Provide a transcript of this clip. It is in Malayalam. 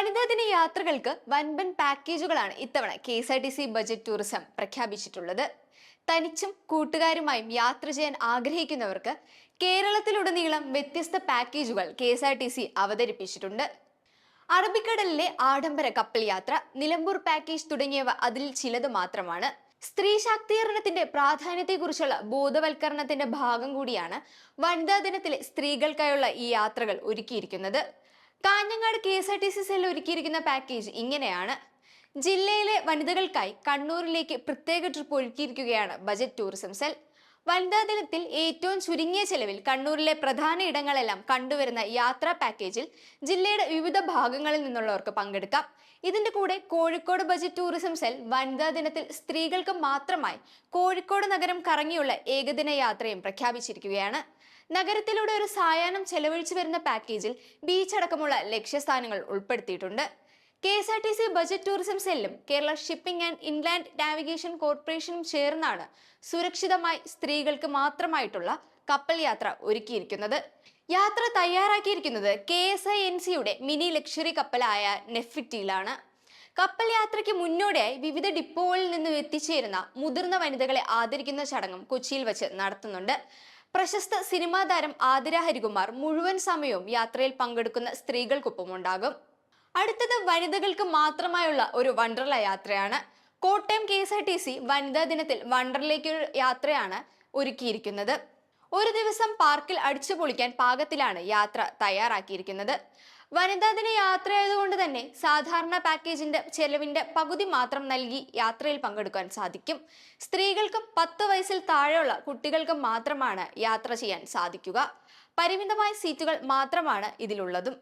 വനിതാ ദിന യാത്രകൾക്ക് വൻപൻ പാക്കേജുകളാണ് ഇത്തവണ K S R T C budget tourism പ്രഖ്യാപിച്ചിട്ടുള്ളത്. തനിച്ചും കൂട്ടുകാരുമായും യാത്ര ചെയ്യാൻ ആഗ്രഹിക്കുന്നവർക്ക് കേരളത്തിലുടനീളം വ്യത്യസ്ത പാക്കേജുകൾ K S R T C അവതരിപ്പിച്ചിട്ടുണ്ട്. അറബിക്കടലിലെ ആഡംബര കപ്പൽ യാത്ര നിലമ്പൂർ പാക്കേജ് തുടങ്ങിയവ അതിൽ ചിലത് മാത്രമാണ്. സ്ത്രീ ശാക്തീകരണത്തിന്റെ പ്രാധാന്യത്തെക്കുറിച്ചുള്ള ബോധവൽക്കരണത്തിന്റെ ഭാഗം കൂടിയാണ് വനിതാ ദിനത്തിലെ സ്ത്രീകൾക്കായുള്ള ഈ യാത്രകൾ ഒരുക്കിയിരിക്കുന്നത്. Kanhangad K S R T C സെല്ലിൽ ഒരുക്കിയിരിക്കുന്ന പാക്കേജ് ഇങ്ങനെയാണ്. ജില്ലയിലെ വനിതകൾക്കായി കണ്ണൂരിലേക്ക് പ്രത്യേക ട്രിപ്പ് ഒരുക്കിയിരിക്കുകയാണ് ബജറ്റ് ടൂറിസം സെൽ. വനിതാ ദിനത്തിൽ ഏറ്റവും ചുരുങ്ങിയ ചെലവിൽ കണ്ണൂരിലെ പ്രധാന ഇടങ്ങളെല്ലാം കണ്ടുവരുന്ന യാത്രാ പാക്കേജിൽ ജില്ലയുടെ വിവിധ ഭാഗങ്ങളിൽ നിന്നുള്ളവർക്ക് പങ്കെടുക്കാം. ഇതിന്റെ കൂടെ കോഴിക്കോട് ബജറ്റ് ടൂറിസം സെൽ വനിതാ ദിനത്തിൽ സ്ത്രീകൾക്ക് മാത്രമായി കോഴിക്കോട് നഗരം കറങ്ങിയുള്ള ഏകദിന യാത്രയും പ്രഖ്യാപിച്ചിരിക്കുകയാണ്. നഗരത്തിലൂടെ ഒരു സായാഹ്നം ചെലവഴിച്ചു വരുന്ന പാക്കേജിൽ ബീച്ചടക്കമുള്ള ലക്ഷ്യസ്ഥാനങ്ങൾ ഉൾപ്പെടുത്തിയിട്ടുണ്ട്. K S R T C budget tourism സെല്ലും Kerala shipping and inland navigation കോർപ്പറേഷനും ചേർന്നാണ് സുരക്ഷിതമായി സ്ത്രീകൾക്ക് മാത്രമായിട്ടുള്ള കപ്പൽ യാത്ര ഒരുക്കിയിരിക്കുന്നത്. യാത്ര തയ്യാറാക്കിയിരിക്കുന്നത് കെ എസ് ഐ എൻ സിയുടെ മിനി ലക്ഷറി കപ്പലായ നെഫിറ്റിയിലാണ്. കപ്പൽ യാത്രയ്ക്ക് മുന്നോടിയായി വിവിധ ഡിപ്പോകളിൽ നിന്നും എത്തിച്ചേരുന്ന മുതിർന്ന വനിതകളെ ആദരിക്കുന്ന ചടങ്ങും കൊച്ചിയിൽ വെച്ച് നടത്തുന്നുണ്ട്. പ്രശസ്ത സിനിമാ താരം ആതിര ഹരികുമാർ മുഴുവൻ സമയവും യാത്രയിൽ പങ്കെടുക്കുന്ന സ്ത്രീകൾക്കൊപ്പം ഉണ്ടാകും. അടുത്തത് വനിതകൾക്ക് മാത്രമായുള്ള ഒരു വണ്ടർല യാത്രയാണ്. Kottayam K S R T C വനിതാ ദിനത്തിൽ വണ്ടറിലേക്ക് യാത്രയാണ് ഒരുക്കിയിരിക്കുന്നത്. ഒരു ദിവസം പാർക്കിൽ അടിച്ചു പൊളിക്കാൻ പാകത്തിലാണ് യാത്ര തയ്യാറാക്കിയിരിക്കുന്നത്. വനിതാ ദിന യാത്രയായതുകൊണ്ട് തന്നെ സാധാരണ പാക്കേജിന്റെ ചെലവിന്റെ പകുതി മാത്രം നൽകി യാത്രയിൽ പങ്കെടുക്കാൻ സാധിക്കും. സ്ത്രീകൾക്കും പത്ത് വയസ്സിൽ താഴെയുള്ള കുട്ടികൾക്കും മാത്രമാണ് യാത്ര ചെയ്യാൻ സാധിക്കുക. പരിമിതമായ സീറ്റുകൾ മാത്രമാണ് ഇതിലുള്ളതും.